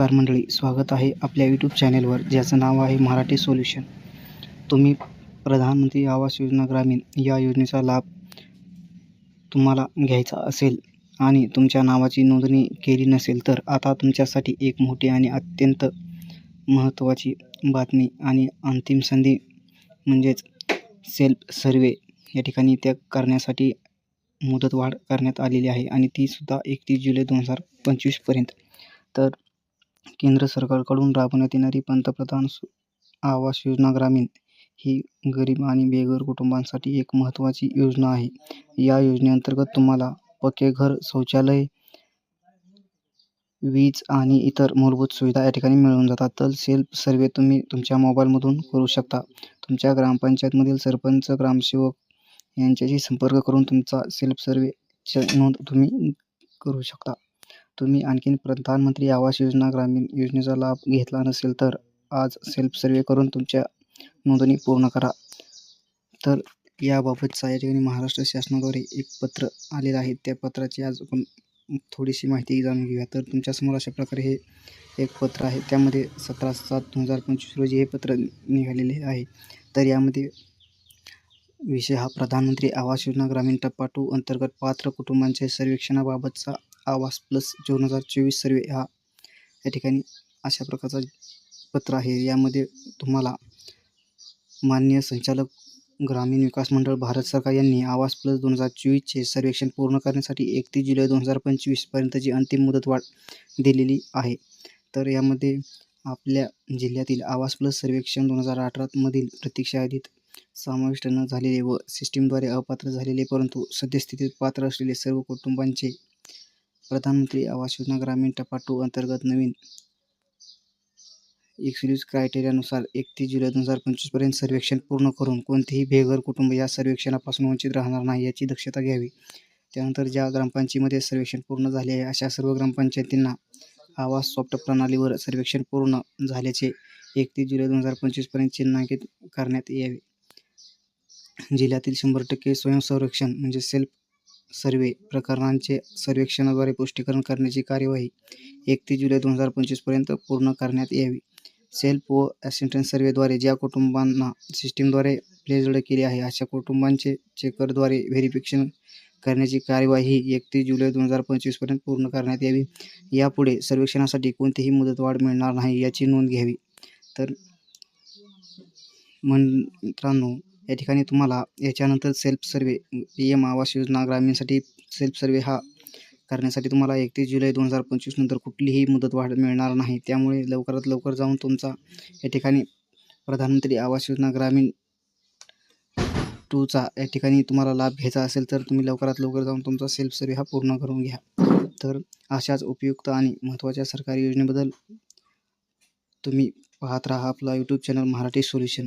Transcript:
नमस्कार मंडळी स्वागत आहे आपल्या यूट्यूब चॅनेलवर ज्याचं नाव आहे मराठी सोल्युशन तुम्ही प्रधानमंत्री आवास योजना ग्रामीण या योजनेचा लाभ तुम्हाला घ्यायचा असेल आणि तुमच्या नावाची नोंदणी केली नसेल तर आता तुमच्यासाठी एक मोठी आणि अत्यंत महत्त्वाची बातमी आणि अंतिम संधी म्हणजेच सेल्फ सर्वे या ठिकाणी त्या करण्यासाठी मुदतवाढ करण्यात आलेली आहे आणि तीसुद्धा एकतीस जुलै दोन हजार पंचवीसपर्यंत तर केंद्र सरकारकडून राबवण्यात येणारी पंतप्रधान आवास योजना ग्रामीण ही गरीब आणि बेघर कुटुंबांसाठी एक महत्त्वाची योजना आहे. या योजनेअंतर्गत तुम्हाला पक्के घर शौचालय वीज आणि इतर मूलभूत सुविधा या ठिकाणी मिळून जातात. तर सेल्फ सर्वे तुम्ही तुमच्या मोबाईलमधून करू शकता. तुमच्या ग्रामपंचायतमधील सरपंच ग्रामसेवक यांच्याशी संपर्क करून तुमचा सेल्फ सर्वेची नोंद तुम्ही करू शकता. तुम्ही आणखीन प्रधानमंत्री आवास योजना ग्रामीण योजनेचा लाभ घेतला नसेल तर आज सेल्फ सर्वे करून तुमच्या नोंदणी पूर्ण करा. तर याबाबतचा या ठिकाणी महाराष्ट्र शासनाद्वारे एक पत्र आलेलं आहे. त्या पत्राची आज आपण थोडीशी माहिती जाणून घेऊया. तर तुमच्यासमोर अशा प्रकारे हे एक पत्र आहे. त्यामध्ये सतरा सात दोन हजार पंचवीस रोजी हे पत्र निघालेले आहे. तर यामध्ये विषय हा प्रधानमंत्री आवास योजना ग्रामीण टप्पा टू अंतर्गत पात्र कुटुंबांच्या सर्वेक्षणाबाबतचा आवास प्लस दोन हजार चोवीस सर्वे हा या ठिकाणी अशा प्रकारचा पत्र आहे. यामध्ये तुम्हाला मान्य संचालक ग्रामीण विकास मंडळ भारत सरकार यांनी आवास प्लस दोन हजार चोवीसचे सर्वेक्षण पूर्ण करण्यासाठी एकतीस जुलै दोन हजार पंचवीसपर्यंतची अंतिम मुदतवाढ दिलेली आहे. तर यामध्ये आपल्या जिल्ह्यातील आवास प्लस सर्वेक्षण दोन हजार अठरामधील प्रतीक्षा यादीत समाविष्ट न झालेले व सिस्टीमद्वारे अपात्र झालेले परंतु सद्यस्थितीत पात्र असलेले सर्व कुटुंबांचे प्रधानमंत्री आवास योजना ग्रामीण टप्पा टू अंतर्गत नवीन एक्सक्लूज क्रायटेरियानुसार एकतीस जुलै दोन हजार पंचवीसपर्यंत सर्वेक्षण पूर्ण करून कोणतेही बेघर कुटुंब या सर्वेक्षणापासून वंचित राहणार नाही याची दक्षता घ्यावी. त्यानंतर ज्या ग्रामपंचायतीमध्ये सर्वेक्षण पूर्ण झाले आहे अशा सर्व ग्रामपंचायतींना आवास सॉफ्ट प्रणालीवर सर्वेक्षण पूर्ण झाल्याचे एकतीस जुलै दोन हजार पंचवीसपर्यंत चिन्हांकित करण्यात यावे. जिल्ह्यातील शंभर टक्के स्वयंसंरक्षण म्हणजे सेल्फ सर्वे प्रकरणांचे सर्वेक्षणाद्वारे पुष्टीकरण करण्याची कार्यवाही एकतीस जुलै दोन हजार पंचवीसपर्यंत पूर्ण करण्यात यावी. सेल्फ व ॲसिस्टंट सर्वेद्वारे ज्या कुटुंबांना सिस्टीमद्वारे प्लेजड केले आहे अशा कुटुंबांचे चेकरद्वारे व्हेरिफिकेशन करण्याची कार्यवाही एकतीस जुलै दोन हजार पंचवीसपर्यंत पूर्ण करण्यात यावी. यापुढे सर्वेक्षणासाठी कोणतीही मुदतवाढ मिळणार नाही याची नोंद घ्यावी. तर मित्रांनो या ठिकाणी तुम्हाला याच्यानंतर सेल्फ सर्वे P M Awas Yojana ग्रामीणसाठी self सर्वे हा करण्यासाठी तुम्हाला एकतीस जुलै दोन हजार पंचवीस नंतर कुठलीही मुदतवाढ मिळणार नाही. त्यामुळे लवकरात लवकर जाऊन तुमचा या ठिकाणी प्रधानमंत्री आवास योजना ग्रामीण टूचा या ठिकाणी तुम्हाला लाभ घ्यायचा असेल तर तुम्ही लवकरात लवकर जाऊन तुमचा सेल्फ सर्वे हा पूर्ण करून घ्या. तर अशाच उपयुक्त आणि महत्त्वाच्या सरकारी योजनेबद्दल तुम्ही पाहत राहा. आपला YouTube channel Marathi solution